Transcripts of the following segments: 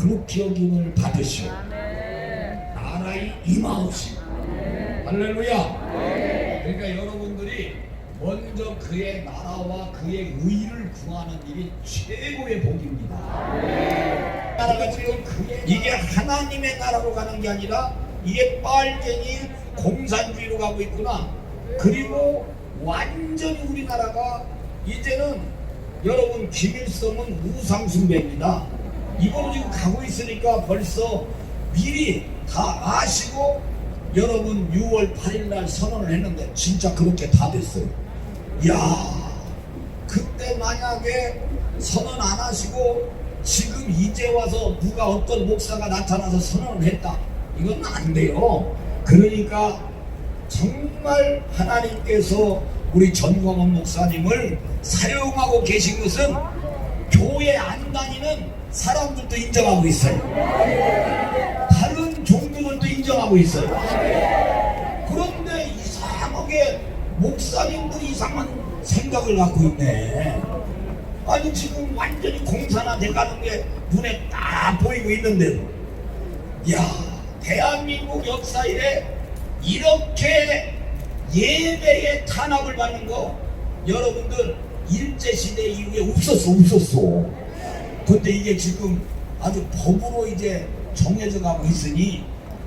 그렇게 여김을 받으시오. 나라의 이마옵시 할렐루야. 그러니까 여러분들이 먼저 그의 나라와 그의 의를 구하는 일이 최고의 복입니다. 나라가 지금 이게 하나님의 나라로 가는 게 아니라 이게 빨갱이 공산주의로 가고 있구나. 그리고 완전히 우리나라가 이제는 여러분 김일성은 우상숭배입니다. 이거로 지금 가고 있으니까 벌써 미리 다 아시고 여러분 6월 8일 날 선언을 했는데 진짜 그렇게 다 됐어요. 야 그때 만약에 선언 안 하시고 지금 이제 와서 누가 어떤 목사가 나타나서 선언을 했다. 이건 안 돼요. 그러니까 정말 하나님께서 우리 전광원 목사님을 사용하고 계신 것은 교회 안 다니는 사람들도 인정하고 있어요. 다른 종교들도 인정하고 있어요. 그런데 이상하게 목사님들이 이상한 생각을 갖고 있네. 아니 지금 완전히 공산화 돼 가는 게 눈에 딱 보이고 있는데도 야 대한민국 역사에 이렇게 예배의 탄압을 받는 거 여러분들 일제시대 이후에 없었어 없었어 근데 이게 지금 아주 법으로 이제 정해져 가고 있으니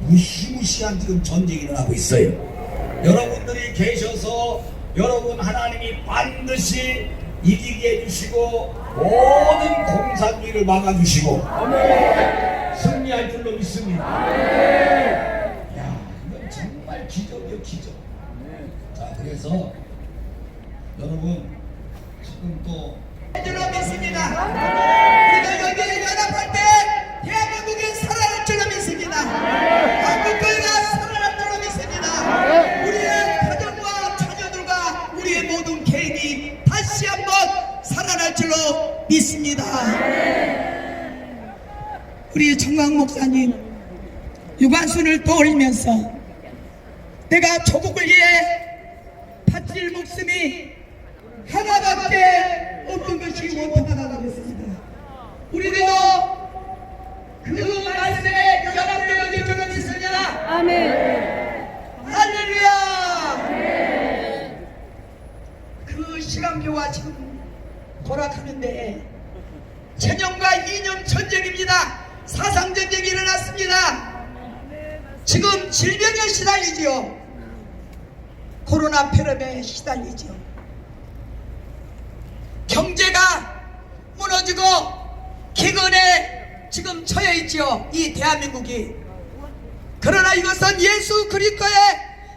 무시무시한 지금 전쟁이 일어나고 있어요. 여러분들이 계셔서 여러분 하나님이 반드시 이기게 해주시고 모든 공산주의를 막아주시고 승리할 줄로 믿습니다. 야 이건 정말 기적이요 기적. 자 그래서 여러분 지금 또 줄로 믿습니다. 우리가 여기에 연합할 때 대한민국이 살아날 줄로 믿습니다. 한국교회가 살아날 줄로 믿습니다. 우리의 가정과 자녀들과 우리의 모든 개인이 다시 한번 살아날 줄로 믿습니다. 우리 정광 목사님 유관순을 떠올리면서 내가 조국을 위해 바칠 목숨이 하나밖에 원통하다고 그랬습니다. 우리도 그 말씀에 연합되어 질 줄로 믿습니다. 할렐루야! 그 시간표가 지금 돌아가는데 천년과 2년 전쟁입니다. 사상 전쟁이 일어났습니다. 지금 질병에 시달리지요. 코로나 폐렴에 시달리지요. 경제가 무너지고 기근에 지금 처해 있지요. 이 대한민국이. 그러나 이것은 예수 그리스도의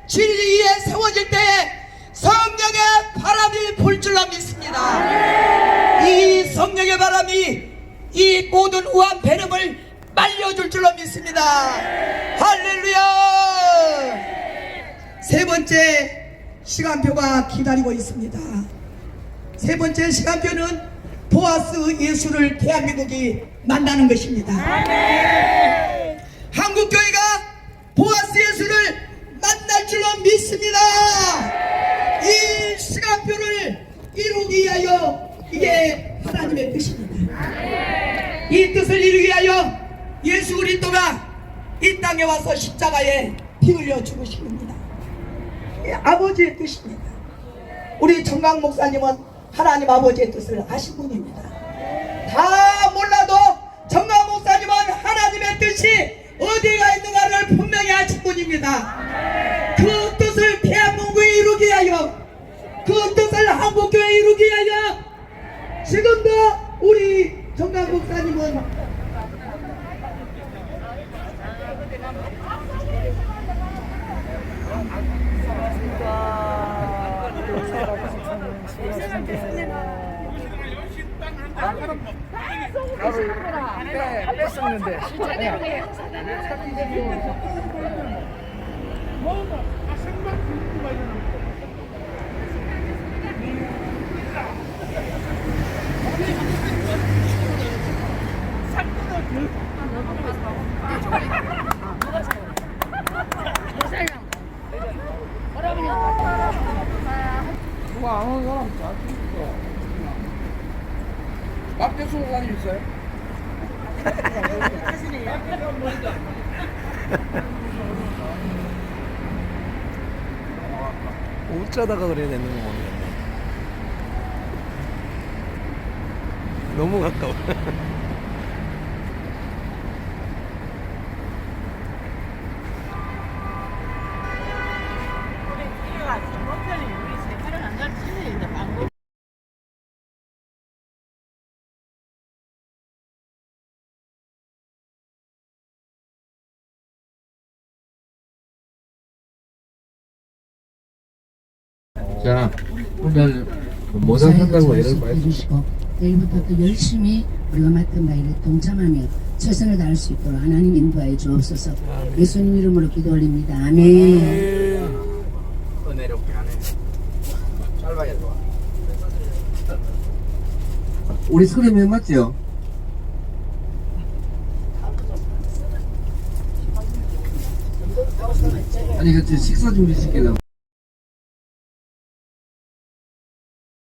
진리에 세워질 때에 성령의 바람이 불 줄로 믿습니다. 이 성령의 바람이 이 모든 우한 배름을 말려줄 줄로 믿습니다. 할렐루야! 세 번째 시간표가 기다리고 있습니다. 세 번째 시간표는 보아스 예수를 대한민국이 만나는 것입니다. 한국 교회가 보아스 예수를 만날 줄로 믿습니다. 이 시간표를 이루기 위하여 이게 하나님의 뜻입니다. 이 뜻을 이루기 위하여 예수 그리스도가 이 땅에 와서 십자가에 피 흘려 죽으신 겁니다. 이 아버지의 뜻입니다. 우리 정강 목사님은 하나님 아버지의 뜻을 아신 분입니다. 다 몰라도 정강 목사님은 하나님의 뜻이 어디가 있는가를 분명히 아신 분입니다. 그 뜻을 대한민국에 이루기 위하여 그 뜻을 한국교회에 이루기 위하여 지금도 우리 정강 목사님은 네, 뺐었는데. 그거 안 하는 사람 다 죽어. 막대수 호관이 있어요? 막대가 뭔가. 어쩌다가 그래야 되는 거 모르겠네. 너무 가까워. 자, 오늘 모상 한다고 애를 많이 해주시고 내일부터 또 열심히 우리가 맡은 바에 동참하며 최선을 다할 수 있도록 하나님 인도하여 주옵소서 예수님 이름으로 기도 올립니다 아멘 은혜롭게 하네. 짧아야 좋아. 우리 서른명 맞죠? 아니 그 식사 준비 시키려고